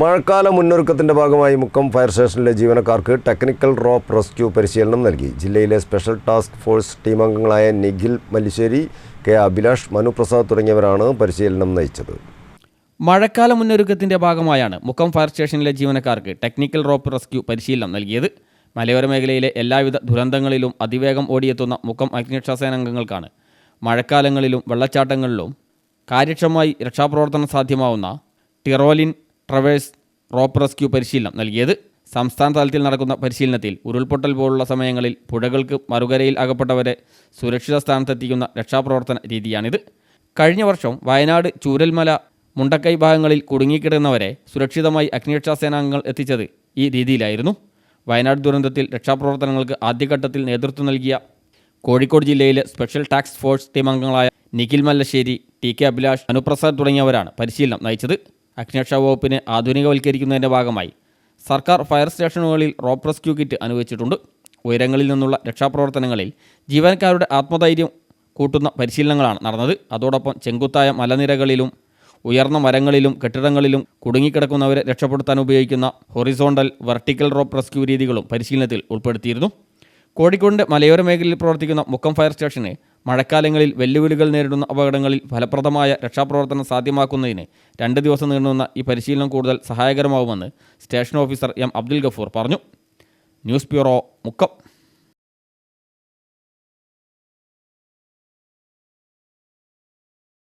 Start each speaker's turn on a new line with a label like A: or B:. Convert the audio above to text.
A: മഴക്കാല മുന്നൊരുക്കത്തിന്റെ ഭാഗമായി മുക്കം ഫയർ സ്റ്റേഷനിലെ ജീവനക്കാർക്ക് ടെക്നിക്കൽ റോപ്പ് റെസ്ക്യൂ പരിശീലനം നൽകി. ജില്ലയിലെ സ്പെഷ്യൽ ടാസ്ക് ഫോഴ്സ് ടീം അംഗങ്ങളായ നിഖിൽ മല്ലിശ്ശേരി കെ അഭിലാഷ് മനുപ്രസാദ് തുടങ്ങിയവരാണ് പരിശീലനം നയിച്ചത്.
B: മഴക്കാല മുന്നൊരുക്കത്തിന്റെ ഭാഗമായാണ് മുക്കം ഫയർ സ്റ്റേഷനിലെ ജീവനക്കാർക്ക് ടെക്നിക്കൽ റോപ്പ് റെസ്ക്യൂ പരിശീലനം നൽകിയത്. മലയോര മേഖലയിലെ എല്ലാവിധ ദുരന്തങ്ങളിലും അതിവേഗം ഓടിയെത്തുന്ന മുക്കം അഗ്നിരക്ഷാസേന അംഗങ്ങൾക്കാണ് മഴക്കാലങ്ങളിലും വെള്ളച്ചാട്ടങ്ങളിലും കാര്യക്ഷമമായി രക്ഷാപ്രവർത്തനം സാധ്യമാവുന്ന ടിറോലിൻ ട്രവേഴ്സ് റോപ്പ് റെസ്ക്യൂ പരിശീലനം നൽകിയത് സംസ്ഥാന തലത്തിൽ നടക്കുന്ന പരിശീലനത്തിൽ ഉരുൾപൊട്ടൽ പോലുള്ള സമയങ്ങളിൽ പുഴകൾക്ക് മറുകരയിൽ അകപ്പെട്ടവരെ സുരക്ഷിത സ്ഥാനത്തെത്തിക്കുന്ന രക്ഷാപ്രവർത്തന രീതിയാണിത്. കഴിഞ്ഞ വർഷം വയനാട് ചൂരൽമല മുണ്ടക്കൈ ഭാഗങ്ങളിൽ കുടുങ്ങിക്കിടന്നവരെ സുരക്ഷിതമായി അഗ്നിരക്ഷാ സേനാംഗങ്ങൾ എത്തിച്ചത് ഈ രീതിയിലായിരുന്നു. വയനാട് ദുരന്തത്തിൽ രക്ഷാപ്രവർത്തനങ്ങൾക്ക് ആദ്യഘട്ടത്തിൽ നേതൃത്വം നൽകിയ കോഴിക്കോട് ജില്ലയിലെ സ്പെഷ്യൽ ടാക്സ് ഫോഴ്സ് ടീം അംഗങ്ങളായ നിഖിൽ മല്ലശ്ശേരി ടി കെ അഭിലാഷ് അനുപ്രസാദ് തുടങ്ങിയവരാണ് പരിശീലനം നയിച്ചത്. അഗ്നിരക്ഷാ വകുപ്പിനെ ആധുനികവൽക്കരിക്കുന്നതിന്റെ ഭാഗമായി സർക്കാർ ഫയർ സ്റ്റേഷനുകളിൽ റോപ്പ് റെസ്ക്യൂ കിറ്റ് അനുവദിച്ചിട്ടുണ്ട്. ഉയരങ്ങളിൽ നിന്നുള്ള രക്ഷാപ്രവർത്തനങ്ങളിൽ ജീവനക്കാരുടെ ആത്മധൈര്യം കൂട്ടുന്ന പരിശീലനങ്ങളാണ് നടന്നത്. അതോടൊപ്പം ചെങ്കുത്തായ മലനിരകളിലും ഉയർന്ന മരങ്ങളിലും കെട്ടിടങ്ങളിലും കുടുങ്ങിക്കിടക്കുന്നവരെ രക്ഷപ്പെടുത്താൻ ഉപയോഗിക്കുന്ന ഹൊറിസോണ്ടൽ വെർട്ടിക്കൽ റോപ്പ് റെസ്ക്യൂ രീതികളും പരിശീലനത്തിൽ ഉൾപ്പെടുത്തിയിരുന്നു. കോഴിക്കോടിന്റെ മലയോര മേഖലയിൽ പ്രവർത്തിക്കുന്ന മുക്കം ഫയർ സ്റ്റേഷന് മഴക്കാലങ്ങളിൽ വെല്ലുവിളികൾ നേരിടുന്ന അപകടങ്ങളിൽ ഫലപ്രദമായ രക്ഷാപ്രവർത്തനം സാധ്യമാക്കുന്നതിന് രണ്ട് ദിവസം നീണ്ടുന്ന ഈ പരിശീലനം കൂടുതൽ സഹായകരമാവുമെന്ന് station officer M Abdul Gafoor പറഞ്ഞു. News bureau Mukkam.